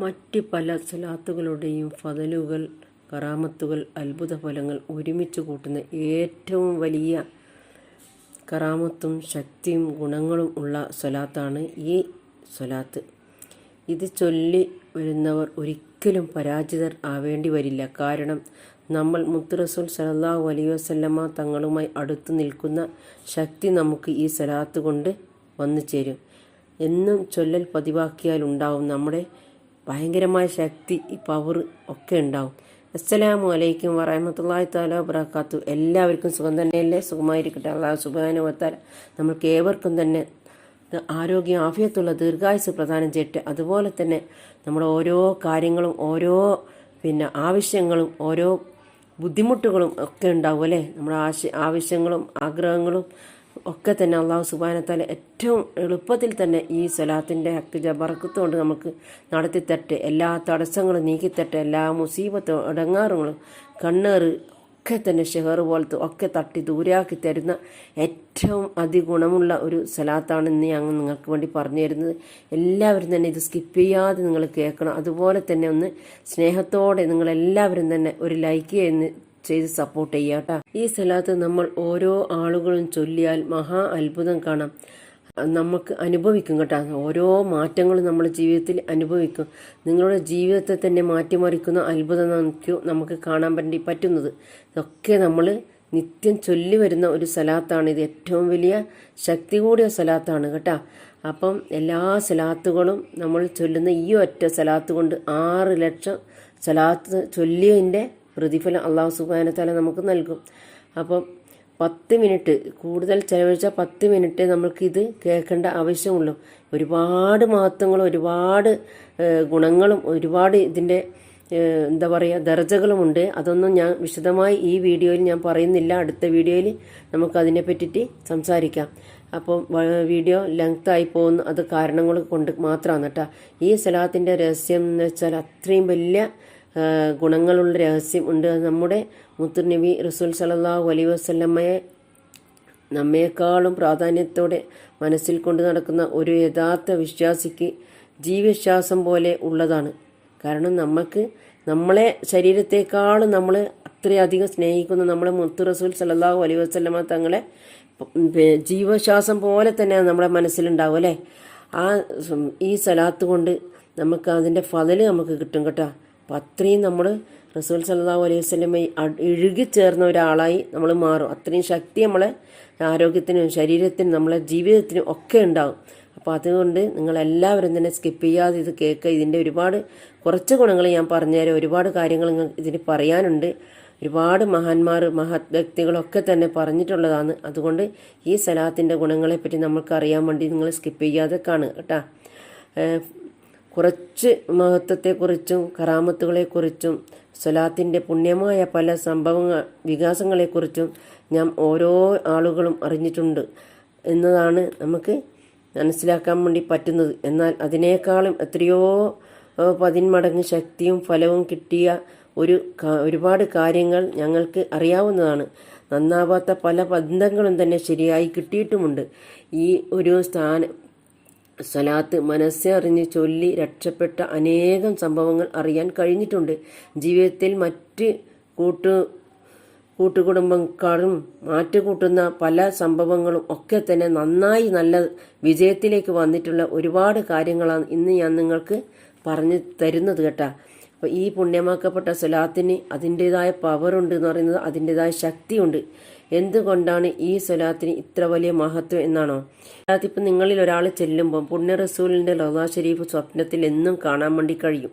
മറ്റ് പല സ്വലാത്തുകളുടെയും ഫതലുകൾ കറാമത്തുകൾ അത്ഭുത ഫലങ്ങൾ ഒരുമിച്ച് കൂട്ടുന്ന ഏറ്റവും വലിയ കറാമത്തും ശക്തിയും ഗുണങ്ങളും ഉള്ള സ്വലാത്താണ് ഈ സ്വലാത്ത് ഇത് ചൊല്ലി വരുന്നവർ ഒരിക്കലും പരാജിതർ ആവേണ്ടി വരില്ല. കാരണം നമ്മൾ മുത്തുറസൂൽ സലല്ലാഹു അലൈഹി വസല്ലമ തങ്ങളുമായി അടുത്തു നിൽക്കുന്ന ശക്തി നമുക്ക് ഈ സ്വലാത്ത് കൊണ്ട് വന്നു ചേരും. എന്നും ചൊല്ലൽ പതിവാക്കിയാൽ ഉണ്ടാവും. നമ്മുടെ ഭയങ്കരമായ ശക്തി ഈ പവർ ഒക്കെ ഉണ്ടാവും. അസ്സലാമു അലൈക്കും വറഹമത്തല്ലാഹി താല വബർക്കാത്തു എല്ലാവർക്കും സുഖം തന്നെയല്ലേ? സുഖമായിരിക്കട്ടെ. അള്ളാഹു സുബാനു വത്താല നമ്മൾക്ക് ഏവർക്കും തന്നെ ആരോഗ്യം ആഫിയത്തുള്ള ദീർഘായുസ് പ്രദാനം ചെയ്യട്ടെ. അതുപോലെ തന്നെ നമ്മുടെ ഓരോ കാര്യങ്ങളും ഓരോ പിന്നെ ആവശ്യങ്ങളും ഓരോ ബുദ്ധിമുട്ടുകളും ഒക്കെ ഉണ്ടാവും അല്ലേ? നമ്മുടെ ആവശ്യങ്ങളും ആഗ്രഹങ്ങളും ഒക്കെ തന്നെ അള്ളാഹു സുബാനത്താലെ ഏറ്റവും എളുപ്പത്തിൽ തന്നെ ഈ സ്വലാത്തിന്റെ ഹക്ക് ജബറക്കത്ത് കൊണ്ട് നമുക്ക് നടത്തിത്തട്ട് എല്ലാ തടസ്സങ്ങളും നീക്കിത്തട്ട് എല്ലാ മുസീബത്തും ഇടങ്ങാറുകളും കണ്ണേറ് ഒക്കെ തന്നെ ഷെഹർ പോലത്തെ ഒക്കെ തട്ടി ദൂരാക്കി തരുന്ന ഏറ്റവും അതിഗുണമുള്ള ഒരു സ്ഥലത്താണ് ഇന്ന് ഞങ്ങൾ നിങ്ങൾക്ക് വേണ്ടി പറഞ്ഞു തരുന്നത്. എല്ലാവരും തന്നെ ഇത് സ്കിപ്പ് ചെയ്യാതെ നിങ്ങൾ കേൾക്കണം. അതുപോലെ തന്നെ ഒന്ന് സ്നേഹത്തോടെ നിങ്ങളെല്ലാവരും തന്നെ ഒരു ലൈക്ക് ചെയ്യുന്ന ചെയ്ത് സപ്പോർട്ട് ചെയ്യുക കേട്ടോ. ഈ സ്ഥലത്ത് നമ്മൾ ഓരോ ആളുകളും ചൊല്ലിയാൽ മഹാ അത്ഭുതം കാണാം. നമുക്ക് അനുഭവിക്കും കേട്ടോ. ഓരോ മാറ്റങ്ങളും നമ്മുടെ ജീവിതത്തിൽ അനുഭവിക്കും. നിങ്ങളുടെ ജീവിതത്തെ തന്നെ മാറ്റിമറിക്കുന്ന അത്ഭുതം നമുക്ക് നമുക്ക് കാണാൻ വേണ്ടി പറ്റുന്നത്. ഇതൊക്കെ നമ്മൾ നിത്യം ചൊല്ലി വരുന്ന ഒരു സലാത്താണ് ഇത് ഏറ്റവും വലിയ ശക്തി കൂടിയ സലാത്താണ് കേട്ടോ. അപ്പം എല്ലാ സലാത്തുകളും നമ്മൾ ചൊല്ലുന്ന ഈ ഒറ്റ സലാത്ത് കൊണ്ട് ആറ് ലക്ഷം സലാത്ത് ചൊല്ലിയതിന്റെ പ്രതിഫലം അള്ളാഹു സുബാനത്താല നമുക്ക് നൽകും. അപ്പം പത്ത് മിനിറ്റ് കൂടുതൽ ചെലവഴിച്ച പത്ത് മിനിറ്റ് നമ്മൾക്കിത് കേൾക്കേണ്ട ആവശ്യമുള്ളൂ. ഒരുപാട് മഹത്വങ്ങളും ഒരുപാട് ഗുണങ്ങളും ഒരുപാട് ഇതിന്റെ എന്താ പറയുക ദർജകളുമുണ്ട്. അതൊന്നും ഞാൻ വിശദമായി ഈ വീഡിയോയിൽ ഞാൻ പറയുന്നില്ല. അടുത്ത വീഡിയോയിൽ നമുക്ക് അതിനെ പറ്റിയിട്ട് സംസാരിക്കാം. അപ്പോൾ വീഡിയോ ലെങ്ത് ആയി പോകുന്നു അത് കാരണങ്ങൾ കൊണ്ട് മാത്രമാണ് കേട്ടോ ഈ സലാത്തിന്റെ രഹസ്യം എന്ന് വെച്ചാൽ അത്രയും വലിയ ഗുണങ്ങളുള്ള രഹസ്യം ഉണ്ട്. നമ്മുടെ മുത്തുനബി റസൂൽ സലല്ലാഹു അലൈ വസ്ലമ്മയെ നമ്മേക്കാളും പ്രാധാന്യത്തോടെ മനസ്സിൽ കൊണ്ട് നടക്കുന്ന ഒരു യഥാർത്ഥ വിശ്വാസിക്ക് ജീവിശ്വാസം പോലെ ഉള്ളതാണ്. കാരണം നമുക്ക് നമ്മളെ ശരീരത്തെക്കാളും നമ്മൾ അത്രയധികം സ്നേഹിക്കുന്ന നമ്മളെ മുത്തു റസൂൽ സലല്ലാഹു അലൈ വസ്ലമ തങ്ങളെ ജീവശ്വാസം പോലെ തന്നെ നമ്മുടെ മനസ്സിലുണ്ടാവും അല്ലേ? ആ ഈ സലാത്ത് കൊണ്ട് നമുക്ക് അതിന്റെ ഫതൽ നമുക്ക് കിട്ടും കേട്ടോ. അപ്പം അത്രയും നമ്മൾ റസൂൽ സല്ലാഹു അലൈഹി വസ്ലമ ഇഴുകിച്ചേർന്ന ഒരാളായി നമ്മൾ മാറും. അത്രയും ശക്തി നമ്മളെ ആരോഗ്യത്തിനും ശരീരത്തിനും നമ്മളെ ജീവിതത്തിനും ഒക്കെ ഉണ്ടാകും അപ്പോൾ അതുകൊണ്ട് നിങ്ങളെല്ലാവരും തന്നെ സ്കിപ്പ് ചെയ്യാതെ ഇത് കേൾക്കുക. ഇതിന്റെ ഒരുപാട് കുറച്ച് ഗുണങ്ങൾ ഞാൻ പറഞ്ഞുതരാം. ഒരുപാട് കാര്യങ്ങൾ ഇതിന് പറയാനുണ്ട്. ഒരുപാട് മഹാന്മാർ മഹത് വ്യക്തികളൊക്കെ തന്നെ പറഞ്ഞിട്ടുള്ളതാണ്. അതുകൊണ്ട് ഈ സലാത്തിന്റെ ഗുണങ്ങളെപ്പറ്റി നമ്മൾക്ക് അറിയാൻ വേണ്ടി നിങ്ങൾ സ്കിപ്പ് ചെയ്യാതെ കാണുക കേട്ടോ. കുറച്ച് മഹത്വത്തെക്കുറിച്ചും കറാമത്തുകളെക്കുറിച്ചും സ്വലാത്തിന്റെ പുണ്യമായ പല സംഭവങ്ങൾ വികാസങ്ങളെക്കുറിച്ചും ഞാൻ ഓരോ ആളുകളും അറിഞ്ഞിട്ടുണ്ട് എന്നതാണ് നമുക്ക് മനസ്സിലാക്കാൻ വേണ്ടി പറ്റുന്നത്. എന്നാൽ അതിനേക്കാളും എത്രയോ പതിന്മടങ്ങ് ശക്തിയും ഫലവും കിട്ടിയ ഒരു ഒരുപാട് കാര്യങ്ങൾ ഞങ്ങൾക്ക് അറിയാവുന്നതാണ്. നന്നാവാത്ത പല ബന്ധങ്ങളും തന്നെ ശരിയായി കിട്ടിയിട്ടുമുണ്ട്. ഈ ഒരു സ്ഥാനം സ്വലാത്ത് മനസ്സെ അറിഞ്ഞ് ചൊല്ലി രക്ഷപ്പെട്ട അനേകം സംഭവങ്ങൾ അറിയാൻ കഴിഞ്ഞിട്ടുണ്ട്. ജീവിതത്തിൽ മറ്റ് കൂട്ടു കൂട്ടുകുടുംബക്കാരും മാറ്റുകൂട്ടുന്ന പല സംഭവങ്ങളും ഒക്കെ തന്നെ നന്നായി നല്ല വിജയത്തിലേക്ക് വന്നിട്ടുള്ള ഒരുപാട് കാര്യങ്ങളാണ് ഇന്ന് ഞാൻ നിങ്ങൾക്ക് പറഞ്ഞു തരുന്നത് കേട്ടാ. അപ്പോൾ ഈ പുണ്യമാക്കപ്പെട്ട സ്വലാത്തിന് അതിന്റെതായ പവറുണ്ട് എന്ന് പറയുന്നത് അതിന്റെതായ ശക്തിയുണ്ട്. എന്തുകൊണ്ടാണ് ഈ സ്വലാത്തിന് ഇത്ര വലിയ മഹത്വം എന്നാണോ? ഇപ്പം നിങ്ങളിൽ ഒരാൾ ചെല്ലുമ്പോൾ പുണ്യ റസൂലിന്റെ ലതാ ഷരീഫ് സ്വപ്നത്തിൽ എന്നും കാണാൻ വേണ്ടി കഴിയും.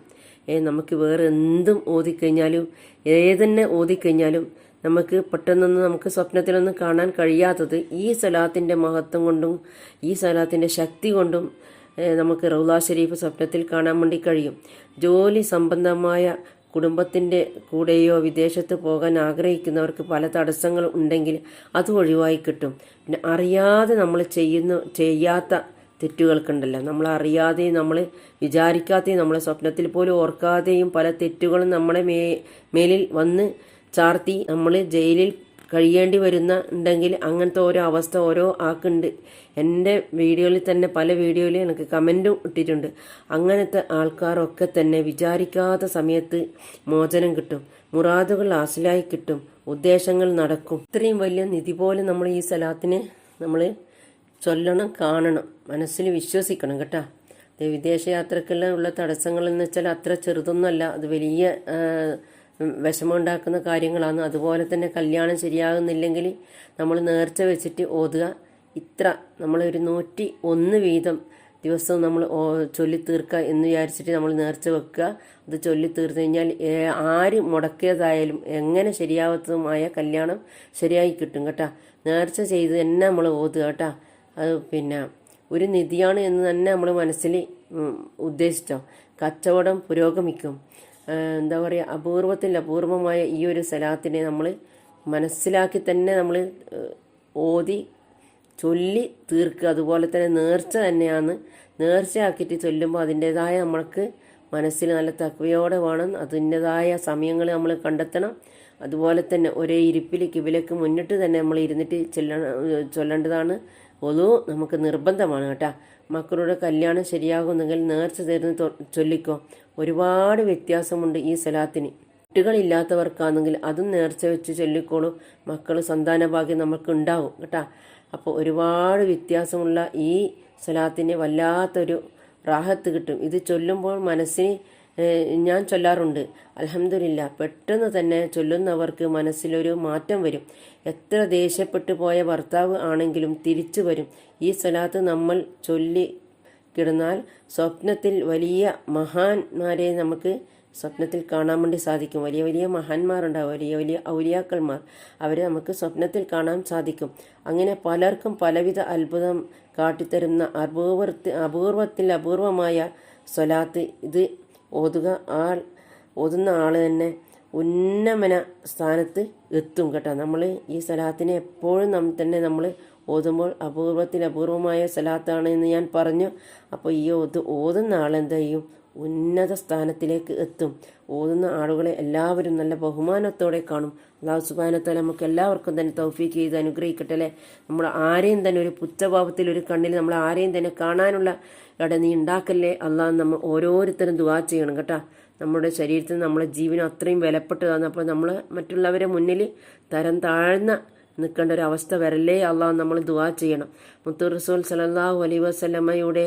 ഏ നമുക്ക് വേറെ എന്തും ഓതിക്കഴിഞ്ഞാലും ഏതന്നെ ഓതിക്കഴിഞ്ഞാലും നമുക്ക് പെട്ടെന്നൊന്നും നമുക്ക് സ്വപ്നത്തിലൊന്നും കാണാൻ കഴിയാത്തത് ഈ സലാത്തിന്റെ മഹത്വം കൊണ്ടും ഈ സലാത്തിന്റെ ശക്തി കൊണ്ടും നമുക്ക് റൗലാ ഷരീഫ് സ്വപ്നത്തിൽ കാണാൻ വേണ്ടി കഴിയും. ജോലി സംബന്ധമായ കുടുംബത്തിന്റെ കൂടെയോ വിദേശത്ത് പോകാൻ ആഗ്രഹിക്കുന്നവർക്ക് പല തടസ്സങ്ങൾ ഉണ്ടെങ്കിൽ അത് ഒഴിവായി കിട്ടും. പിന്നെ അറിയാതെ നമ്മൾ ചെയ്യുന്ന ചെയ്യാത്ത തെറ്റുകൾക്കുണ്ടല്ലോ. നമ്മൾ അറിയാതെയും നമ്മൾ വിചാരിക്കാതെയും നമ്മളെ സ്വപ്നത്തിൽ പോലും ഓർക്കാതെയും പല തെറ്റുകളും നമ്മുടെ മേ മേലിൽ വന്ന് ചാർത്തി നമ്മൾ ജയിലിൽ കഴിയേണ്ടി വരുന്ന ഉണ്ടെങ്കിൽ അങ്ങനത്തെ ഓരോ അവസ്ഥ ഓരോ ആൾക്കുണ്ട് എന്റെ വീഡിയോയിൽ തന്നെ പല വീഡിയോയിൽ എനിക്ക് കമന്റും ഇട്ടിട്ടുണ്ട്. അങ്ങനത്തെ ആൾക്കാരൊക്കെ തന്നെ വിചാരിക്കാത്ത സമയത്ത് മോചനം കിട്ടും. മുറാദുകൾ ആസിലായി കിട്ടും. ഉദ്ദേശങ്ങൾ നടക്കും. ഇത്രയും വലിയ നിധി പോലെ നമ്മൾ ഈ സ്ഥലത്തിന് നമ്മൾ ചൊല്ലണം കാണണം. മനസ്സിൽ വിശ്വസിക്കണം കേട്ടോ. വിദേശയാത്രക്കെല്ലാം ഉള്ള തടസ്സങ്ങൾ എന്ന് വെച്ചാൽ അത്ര ചെറുതൊന്നുമല്ല. അത് വലിയ വിഷമമുണ്ടാക്കുന്ന കാര്യങ്ങളാണ്. അതുപോലെ തന്നെ കല്യാണം ശരിയാകുന്നില്ലെങ്കിൽ നമ്മൾ നേർച്ച വെച്ചിട്ട് ഓതുക. ഇത്ര നമ്മളൊരു നൂറ്റി ഒന്ന് വീതം ദിവസവും നമ്മൾ ചൊല്ലി തീർക്കുക എന്ന് വിചാരിച്ചിട്ട് നമ്മൾ നേർച്ച വെക്കുക. അത് ചൊല്ലി തീർത്തു കഴിഞ്ഞാൽ ആര് മുടക്കിയതായാലും എങ്ങനെ ശരിയാവാത്തതുമായ കല്യാണം ശരിയായി കിട്ടും കേട്ടോ. നേർച്ച ചെയ്ത് തന്നെ നമ്മൾ ഓതുക കേട്ടോ. അത് പിന്നെ ഒരു നിധിയാണ് എന്ന് തന്നെ നമ്മൾ മനസ്സിൽ ഉദ്ദേശിച്ചോ? കച്ചവടം പുരോഗമിക്കും. എന്താ പറയുക അപൂർവത്തിൽ അപൂർവമായ ഈ ഒരു സലാത്തിനെ നമ്മൾ മനസ്സിലാക്കി തന്നെ നമ്മൾ ഓതി ചൊല്ലി തീർക്കുക. അതുപോലെ തന്നെ നേർച്ച തന്നെയാണ്. നേർച്ചയാക്കിയിട്ട് ചൊല്ലുമ്പോൾ അതിന്റെതായ നമ്മൾക്ക് മനസ്സിൽ നല്ല തക്വയോടെ വേണം. അതിന്റെതായ സമയങ്ങൾ നമ്മൾ കണ്ടെത്തണം. അതുപോലെ തന്നെ ഒരേ ഇരിപ്പിൽ കിവിലേക്ക് മുന്നിട്ട് തന്നെ നമ്മൾ ഇരുന്നിട്ട് ചൊല്ല ചൊല്ലേണ്ടതാണ്. ഒതു നമുക്ക് നിർബന്ധമാണ് കേട്ടാ. മക്കളുടെ കല്യാണം ശരിയാകുന്നെങ്കിൽ നേർച്ച തൊ- ചൊല്ലിക്കോ. ഒരുപാട് വ്യത്യാസമുണ്ട് ഈ സലാത്തിന്. കുട്ടികളില്ലാത്തവർക്കാണെങ്കിൽ അതും നേർച്ച വെച്ച് ചൊല്ലിക്കോളും. മക്കൾ സന്താനഭാഗ്യം നമുക്ക് ഉണ്ടാവും കേട്ടാ. അപ്പോൾ ഒരുപാട് വ്യത്യാസമുള്ള ഈ സലാത്തിന് വല്ലാത്തൊരു റാഹത്ത് കിട്ടും. ഇത് ചൊല്ലുമ്പോൾ മനസ്സിന് ഞാൻ ചൊല്ലാറുണ്ട്. അലഹമില്ല പെട്ടെന്ന് തന്നെ ചൊല്ലുന്നവർക്ക് മനസ്സിലൊരു മാറ്റം വരും. എത്ര ദേഷ്യപ്പെട്ടു പോയ ഭർത്താവ് ആണെങ്കിലും തിരിച്ചു വരും. ഈ സ്വലാത്ത് നമ്മൾ ചൊല്ലി കിടന്നാൽ സ്വപ്നത്തിൽ വലിയ മഹാന്മാരെ നമുക്ക് സ്വപ്നത്തിൽ കാണാൻ വേണ്ടി സാധിക്കും. വലിയ വലിയ മഹാന്മാരുണ്ടാവും വലിയ വലിയ ഔലിയാക്കന്മാർ അവരെ നമുക്ക് സ്വപ്നത്തിൽ കാണാൻ സാധിക്കും. അങ്ങനെ പലർക്കും പലവിധ അത്ഭുതം കാട്ടിത്തരുന്ന അപൂർവത്തിൽ അപൂർവമായ സ്വലാത്ത് ഇത് ഓതുക. ആൾ ഓതുന്ന ആൾ തന്നെ ഉന്നമന സ്ഥാനത്ത് എത്തും കേട്ടോ. നമ്മൾ ഈ സലാത്തിനെ എപ്പോഴും നം തന്നെ നമ്മൾ ഓതുമ്പോൾ അപൂർവത്തിൽ അപൂർവമായ സലാത്താണ് എന്ന് ഞാൻ പറഞ്ഞു. അപ്പോൾ ഈ ഓത് ഓതുന്ന ആൾ എന്ത് ചെയ്യും? ഉന്നത സ്ഥാനത്തിലേക്ക് എത്തും. ഓതുന്ന ആളുകളെ എല്ലാവരും നല്ല ബഹുമാനത്തോടെ കാണും. അള്ളാഹു സുബാനത്താല നമുക്ക് എല്ലാവർക്കും തന്നെ തൗഫീക്ക് ചെയ്ത് അനുഗ്രഹിക്കട്ടെ അല്ലേ? നമ്മൾ ആരെയും തന്നെ ഒരു പുറ്റഭാവത്തിൽ ഒരു കണ്ണിൽ നമ്മൾ ആരെയും തന്നെ കാണാനുള്ള ഇട നീ ഉണ്ടാക്കല്ലേ അള്ളാഹ് നമ്മൾ ഓരോരുത്തരും ദുവാ ചെയ്യണം കേട്ടോ. നമ്മുടെ ശരീരത്തിൽ നമ്മളെ ജീവനം അത്രയും വിലപ്പെട്ടതാണ്. അപ്പോൾ നമ്മൾ മറ്റുള്ളവരെ മുന്നിൽ തരം താഴ്ന്ന നിൽക്കേണ്ട ഒരു അവസ്ഥ വരല്ലേ? അള്ളാഹ് നമ്മൾ ദുവാ ചെയ്യണം. മുത്തു റസൂൽ സലല്ലാഹു അലൈ വസ്ലമയുടെ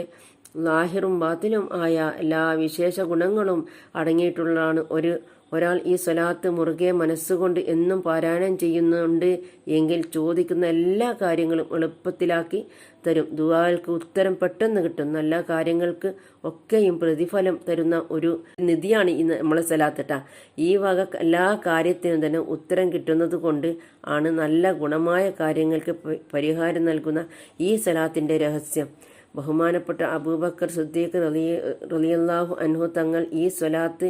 ലാഹിറും ബാത്തിലും ആയ എല്ലാ വിശേഷ ഗുണങ്ങളും അടങ്ങിയിട്ടുള്ളതാണ് ഒരു ഒരാൾ ഈ സ്വലാത്ത് മുറുകെ മനസ്സുകൊണ്ട് എന്നും പാരായണം ചെയ്യുന്നുണ്ട് എങ്കിൽ ചോദിക്കുന്ന എല്ലാ കാര്യങ്ങളും എളുപ്പത്തിലാക്കി തരും. ദുവാൽക്ക് ഉത്തരം പെട്ടെന്ന് കിട്ടും നല്ല കാര്യങ്ങൾക്ക് ഒക്കെയും പ്രതിഫലം തരുന്ന ഒരു നിധിയാണ് ഇന്ന് നമ്മളെ സ്വലാത്തട്ട ഈ വക എല്ലാ കാര്യത്തിനും തന്നെ ഉത്തരം കിട്ടുന്നത് കൊണ്ട് ആണ് നല്ല ഗുണമായ കാര്യങ്ങൾക്ക് പരിഹാരം നൽകുന്ന ഈ സ്വലാത്തിന്റെ രഹസ്യം. ബഹുമാനപ്പെട്ട അബൂബക്കർ സുദ്ദീഖ് റലിയ റലിയല്ലാഹു അൻഹു തങ്ങൾ ഈ സ്വലാത്ത്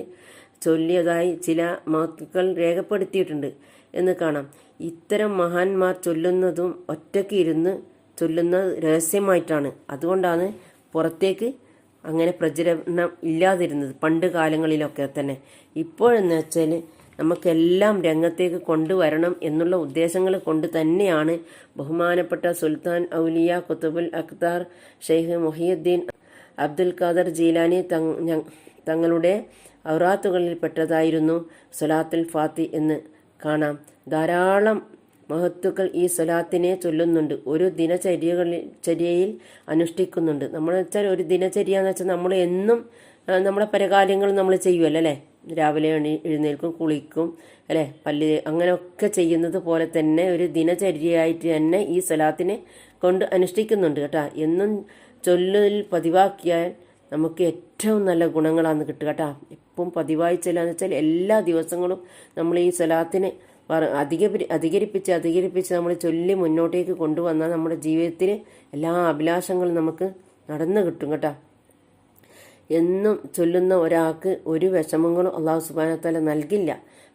ചൊല്ലിയതായി ചില മഹത്തുക്കൾ രേഖപ്പെടുത്തിയിട്ടുണ്ട് എന്ന് കാണാം. ഇത്തരം മഹാന്മാർ ചൊല്ലുന്നതും ഒറ്റയ്ക്ക് ഇരുന്ന് ചൊല്ലുന്നത് രഹസ്യമായിട്ടാണ്. അതുകൊണ്ടാണ് പുറത്തേക്ക് അങ്ങനെ പ്രചരണം ഇല്ലാതിരുന്നത് പണ്ട് കാലങ്ങളിലൊക്കെ തന്നെ. ഇപ്പോഴെന്ന് വെച്ചാൽ നമുക്കെല്ലാം രംഗത്തേക്ക് കൊണ്ടുവരണം എന്നുള്ള ഉദ്ദേശങ്ങൾ കൊണ്ട് തന്നെയാണ് ബഹുമാനപ്പെട്ട സുൽത്താൻ ഔലിയ കുത്തുബുൽ അഖ്താർ ഷെയ്ഖ് മൊഹിയുദ്ദീൻ അബ്ദുൽ ഖാദർ ജീലാനി തങ് തങ്ങളുടെ ഔറാത്തുകളിൽപ്പെട്ടതായിരുന്നു സൊലാത്തുൽ ഫാത്തി എന്ന് കാണാം. ധാരാളം മഹത്തുക്കൾ ഈ സ്വലാത്തിനെ ചൊല്ലുന്നുണ്ട്. ഒരു ദിനചര്യകളിൽ ചര്യയിൽ അനുഷ്ഠിക്കുന്നുണ്ട്. നമ്മൾ വെച്ചാൽ ഒരു ദിനചര്യ എന്ന് വെച്ചാൽ നമ്മൾ എന്നും നമ്മുടെ പരകാര്യങ്ങൾ നമ്മൾ ചെയ്യുമല്ലോ അല്ലേ? രാവിലെ എണീ എഴുന്നേൽക്കും കുളിക്കും അല്ലേ? പല്ല് അങ്ങനെയൊക്കെ ചെയ്യുന്നത് പോലെ തന്നെ ഒരു ദിനചര്യയായിട്ട് തന്നെ ഈ സ്വലാത്തിനെ കൊണ്ട് അനുഷ്ഠിക്കുന്നുണ്ട് കേട്ടോ. എന്നും ചൊല്ലിൽ പതിവാക്കിയാൽ നമുക്ക് ഏറ്റവും നല്ല ഗുണങ്ങളാണ് കിട്ടുക കേട്ടോ. ഇപ്പം പതിവായി ചെല്ലാന്ന് വെച്ചാൽ എല്ലാ ദിവസങ്ങളും നമ്മൾ ഈ സ്വലാത്തിനെ അധിക അധികരിപ്പിച്ച് അധികരിപ്പിച്ച് നമ്മൾ ചൊല്ലി മുന്നോട്ടേക്ക് കൊണ്ടുവന്നാൽ നമ്മുടെ ജീവിതത്തിൽ എല്ലാ അഭിലാഷങ്ങളും നമുക്ക് നടന്നു കിട്ടും കേട്ടോ. എന്നും ചൊല്ലുന്ന ഒരാൾക്ക് ഒരു വിഷമങ്ങളും അള്ളാഹു സുബാനത്താല നൽകില്ല.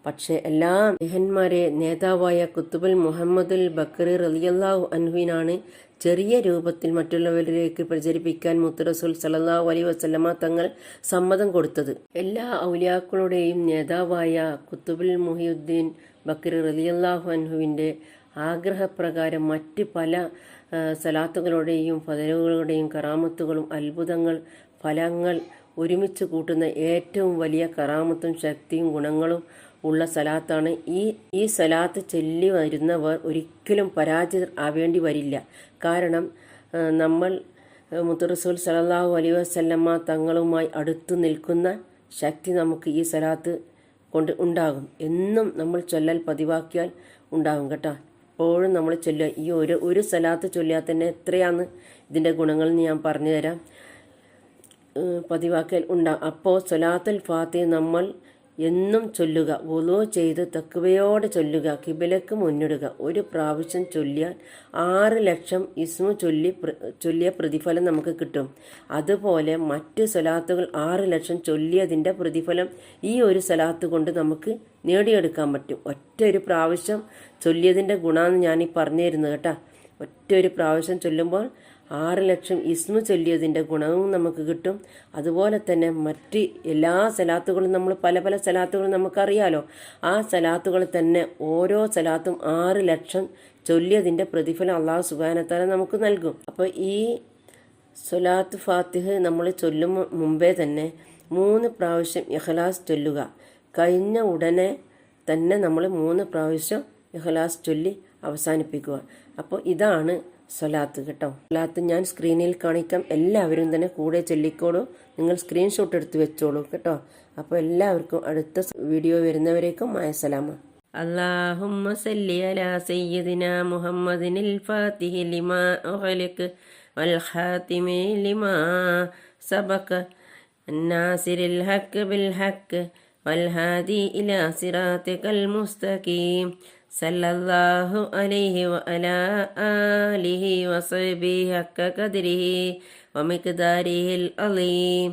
പക്ഷേ എല്ലാ മെഹന്മാരെ നേതാവായ കുത്തുബുൽ മുഹമ്മദുൽ ബക്കറി റലിയല്ലാഹു അൻഹുവിനാണ് ചെറിയ രൂപത്തിൽ മറ്റുള്ളവരിലേക്ക് പ്രചരിപ്പിക്കാൻ മുത്തറസുൽ സലല്ലാഹു അലൈ വസല്ലമ തങ്ങൾ സമ്മതം കൊടുത്തത്. എല്ലാ ഔലിയാക്കളുടെയും നേതാവായ കുത്തുബുൽ മുഹിയുദ്ദീൻ ബക്കറി റലിയല്ലാഹു അൻഹുവിന്റെ ആഗ്രഹപ്രകാരം മറ്റ് പല സലാത്തുകളുടെയും ഫതലുകളുടെയും കറാമത്തുകളും അത്ഭുതങ്ങൾ ഫലങ്ങൾ ഒരുമിച്ച് കൂട്ടുന്ന ഏറ്റവും വലിയ കറാമത്തും ശക്തിയും ഗുണങ്ങളും ഉള്ള സലാത്താണ്. ഈ ഈ സലാത്ത് ചൊല്ലി വരുന്നവർ ഒരിക്കലും പരാജയ ആവേണ്ടി വരില്ല. കാരണം നമ്മൾ മുത്തറസൂൽ സലല്ലാഹു അലൈ വസല്ലമ്മ തങ്ങളുമായി അടുത്തു നിൽക്കുന്ന ശക്തി നമുക്ക് ഈ സലാത്ത് കൊണ്ട് ഉണ്ടാകും. എന്നും നമ്മൾ ചൊല്ലൽ പതിവാക്കിയാൽ ഉണ്ടാകും കേട്ടോ. എപ്പോഴും നമ്മൾ ചൊല്ലുക. ഈ ഒരു ഒരു സലാത്ത് ചൊല്ലിയാൽ തന്നെ എത്രയാണ് ഇതിന്റെ ഗുണങ്ങൾ ഞാൻ പറഞ്ഞുതരാം. പതിവാക്കൽ ഉണ്ടാകും അപ്പോൾ സലാത്തുൽ ഫാത്തി നമ്മൾ എന്നും ചൊല്ലുക. വുളു ചെയ്ത് തക്കുവയോടെ ചൊല്ലുക. കിബിലക്ക് മുന്നിടുക. ഒരു പ്രാവശ്യം ചൊല്ലിയാൽ ആറ് ലക്ഷം ഇസ്മു ചൊല്ലി ചൊല്ലിയ പ്രതിഫലം നമുക്ക് കിട്ടും. അതുപോലെ മറ്റ് സലാത്തുകൾ ആറ് ലക്ഷം ചൊല്ലിയതിന്റെ പ്രതിഫലം ഈ ഒരു സലാത്ത് കൊണ്ട് നമുക്ക് നേടിയെടുക്കാൻ പറ്റും. ഒറ്റ ഒരു പ്രാവശ്യം ചൊല്ലിയതിന്റെ ഗുണമെന്ന് ഞാൻ ഈ പറഞ്ഞു തരുന്നത് കേട്ടാ. ഒറ്റ ഒരു പ്രാവശ്യം ചൊല്ലുമ്പോൾ ആറ് ലക്ഷം ഇസ്മു ചൊല്ലിയതിന്റെ ഗുണവും നമുക്ക് കിട്ടും. അതുപോലെ തന്നെ മറ്റ് എല്ലാ സലാത്തുകളും നമ്മൾ പല പല സലാത്തുകളും നമുക്കറിയാലോ. ആ സലാത്തുകൾ തന്നെ ഓരോ സലാത്തും ആറ് ലക്ഷം ചൊല്ലിയതിന്റെ പ്രതിഫലം അള്ളാഹു സുബാനത്താല നമുക്ക് നൽകും. അപ്പോൾ ഈ സൊലാത്ത് ഫാത്തിഹ് നമ്മൾ ചൊല്ലും മുമ്പേ തന്നെ മൂന്ന് പ്രാവശ്യം ഇഹ്ലാസ് ചൊല്ലുക. കഴിഞ്ഞ ഉടനെ തന്നെ നമ്മൾ മൂന്ന് പ്രാവശ്യം ഇഹ്ലാസ് ചൊല്ലി അവസാനിപ്പിക്കുക. അപ്പോൾ ഇതാണ് സൊലാത്ത് കേട്ടോ സൊലാത്ത് ഞാൻ സ്ക്രീനിൽ കാണിക്കാം എല്ലാവരും തന്നെ കൂടെ ചൊല്ലിക്കോളൂ നിങ്ങൾ സ്ക്രീൻഷോട്ട് എടുത്ത് വെച്ചോളൂ കേട്ടോ അപ്പോൾ എല്ലാവർക്കും അടുത്ത വീഡിയോ വരുന്നവരേക്കും മായസലാമ اللهم صل على سيدنا محمد الفاتح لما أغلق والخاتم لما سبق الناصر الحق بالحق والهادي إلى صراطك المستقيم സല്ലല്ലാഹു അലൈഹി വഅലാ ആലിഹി വസബി ഹക്ക കദിരിഹി വമിക്ദാരിഹിൽ അലീം.